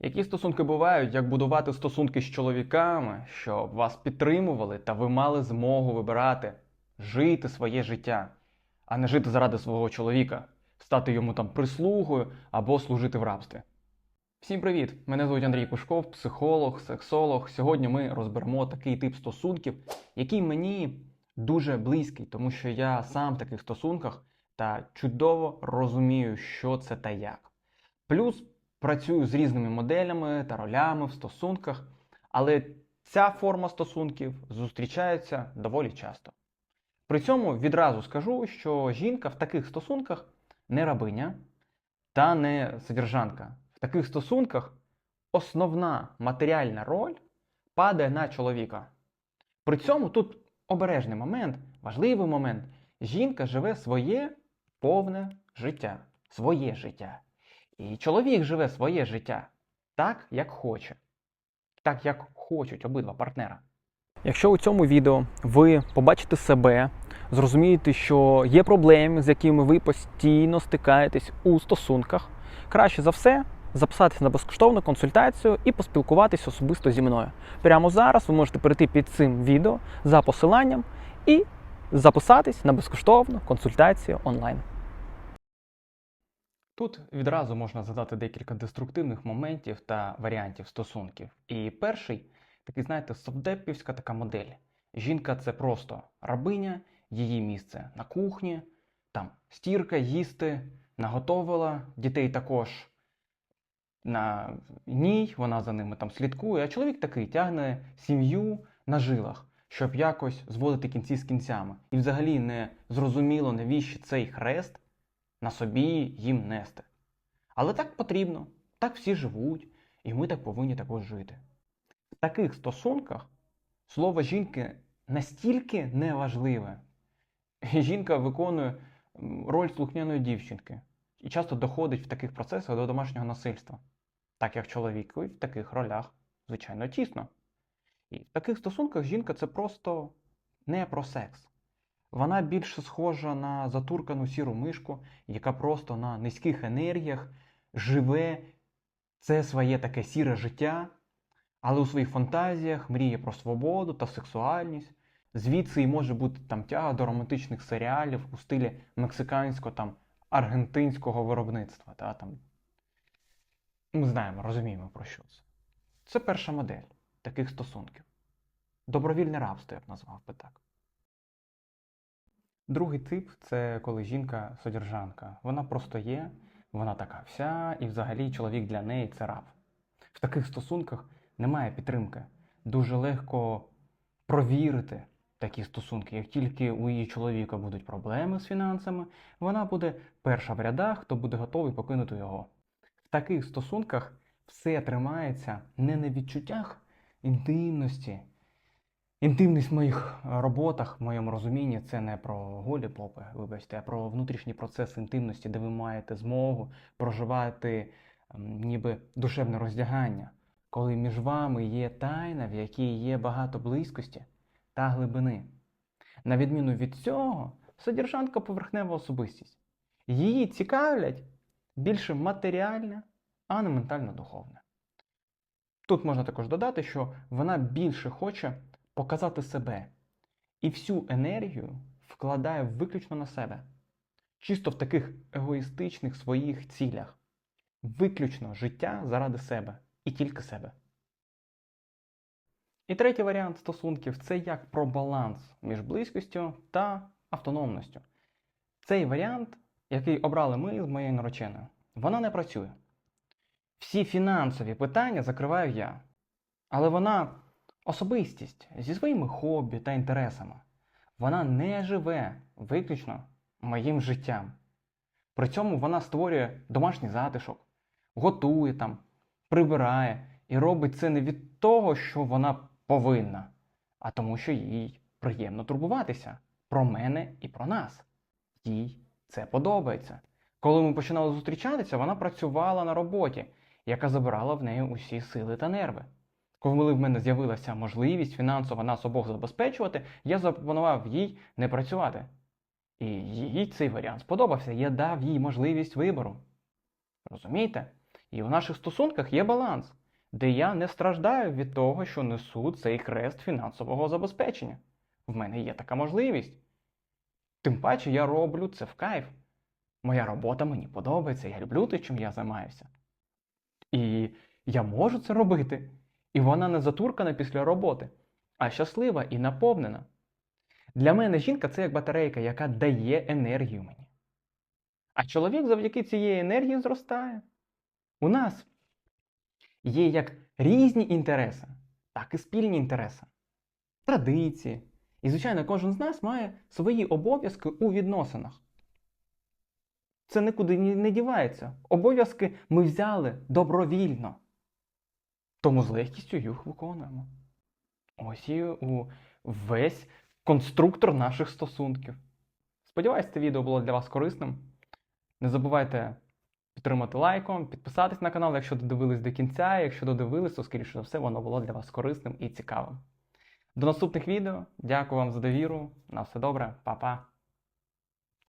Які стосунки бувають, як будувати стосунки з чоловіками, щоб вас підтримували та ви мали змогу вибирати, жити своє життя, а не жити заради свого чоловіка, стати йому там прислугою або служити в рабстві. Всім привіт! Мене звуть Андрій Пушков, психолог, сексолог. Сьогодні ми розберемо такий тип стосунків, який мені дуже близький, тому що я сам в таких стосунках та чудово розумію, що це та як. Плюс працюю з різними моделями та ролями в стосунках, але ця форма стосунків зустрічається доволі часто. При цьому відразу скажу, що жінка в таких стосунках не рабиня та не содержанка. В таких стосунках основна матеріальна роль падає на чоловіка. При цьому тут обережний момент, важливий момент. Жінка живе своє повне життя, своє життя. І чоловік живе своє життя так, як хоче, так, як хочуть обидва партнера. Якщо у цьому відео ви побачите себе, зрозумієте, що є проблеми, з якими ви постійно стикаєтесь у стосунках, краще за все записатися на безкоштовну консультацію і поспілкуватися особисто зі мною. Прямо зараз ви можете перейти під цим відео за посиланням і записатись на безкоштовну консультацію онлайн. Тут відразу можна задати декілька деструктивних моментів та варіантів стосунків. І перший такий, знаєте, совдепівська така модель. Жінка це просто рабиня, її місце на кухні, там стірка, їсти, наготовила, дітей також на ній, вона за ними там слідкує, а чоловік такий тягне сім'ю на жилах, щоб якось зводити кінці з кінцями. І взагалі не зрозуміло, навіщо цей хрест на собі їм нести. Але так потрібно, так всі живуть, і ми так повинні також жити. В таких стосунках слово жінки настільки неважливе. Жінка виконує роль слухняної дівчинки і часто доходить в таких процесах до домашнього насильства, так як чоловіку в таких ролях, звичайно, тісно. І в таких стосунках жінка це просто не про секс. Вона більше схожа на затуркану сіру мишку, яка просто на низьких енергіях живе це своє таке сіре життя, але у своїх фантазіях мріє про свободу та сексуальність. Звідси і може бути там тяга до романтичних серіалів у стилі мексиканського там аргентинського виробництва. Та, там. Ми знаємо, розуміємо про що це. Це перша модель таких стосунків. Добровільне рабство, я б назвав би так. Другий тип це коли жінка содержанка. Вона просто є, вона така вся, і взагалі чоловік для неї це раб. В таких стосунках немає підтримки. Дуже легко провірити такі стосунки. Як тільки у її чоловіка будуть проблеми з фінансами, вона буде перша в рядах, хто буде готовий покинути його. В таких стосунках все тримається не на відчуттях інтимності. Інтимність в моїх е, роботах, в моєму розумінні, це не про голі попи, вибачте, а про внутрішній процес інтимності, де ви маєте змогу проживати ніби душевне роздягання, коли між вами є тайна, в якій є багато близькості та глибини. На відміну від цього, содержанка поверхнева особистість. Її цікавлять більше матеріальне, а не ментально-духовне. Тут можна також додати, що вона більше хоче показати себе і всю енергію вкладає виключно на себе, чисто в таких егоїстичних своїх цілях, виключно життя заради себе і тільки себе. І третій варіант стосунків це як про баланс між близькістю та автономністю. Цей варіант, який обрали ми з моєю нареченою, вона не працює. Всі фінансові питання закриваю я. Але вона особистість зі своїми хобі та інтересами. Вона не живе виключно моїм життям. При цьому вона створює домашній затишок, готує там, прибирає і робить це не від того, що вона повинна, а тому, що їй приємно турбуватися про мене і про нас. Їй це подобається. Коли ми починали зустрічатися, вона працювала на роботі, яка забирала в неї усі сили та нерви. Коли в мене з'явилася можливість фінансово нас обох забезпечувати, я запропонував їй не працювати. І їй цей варіант сподобався. Я дав їй можливість вибору. Розумієте? І у наших стосунках є баланс, де я не страждаю від того, що несу цей хрест фінансового забезпечення. В мене є така можливість. Тим паче я роблю це в кайф. Моя робота мені подобається, я люблю те, чим я займаюся. І я можу це робити. І вона не затуркана після роботи, а щаслива і наповнена. Для мене жінка це як батарейка, яка дає енергію мені. А чоловік завдяки цієї енергії зростає. У нас є як різні інтереси, так і спільні інтереси, традиції. І, звичайно, кожен з нас має свої обов'язки у відносинах. Це нікуди не дівається. Обов'язки ми взяли добровільно. Тому з легкістю їх виконуємо. Ось і весь конструктор наших стосунків. Сподіваюсь, це відео було для вас корисним. Не забувайте підтримати лайком, підписатись на канал, якщо додивились до кінця. Якщо додивились, то скоріше за все воно було для вас корисним і цікавим. До наступних відео. Дякую вам за довіру. На все добре, Па-па.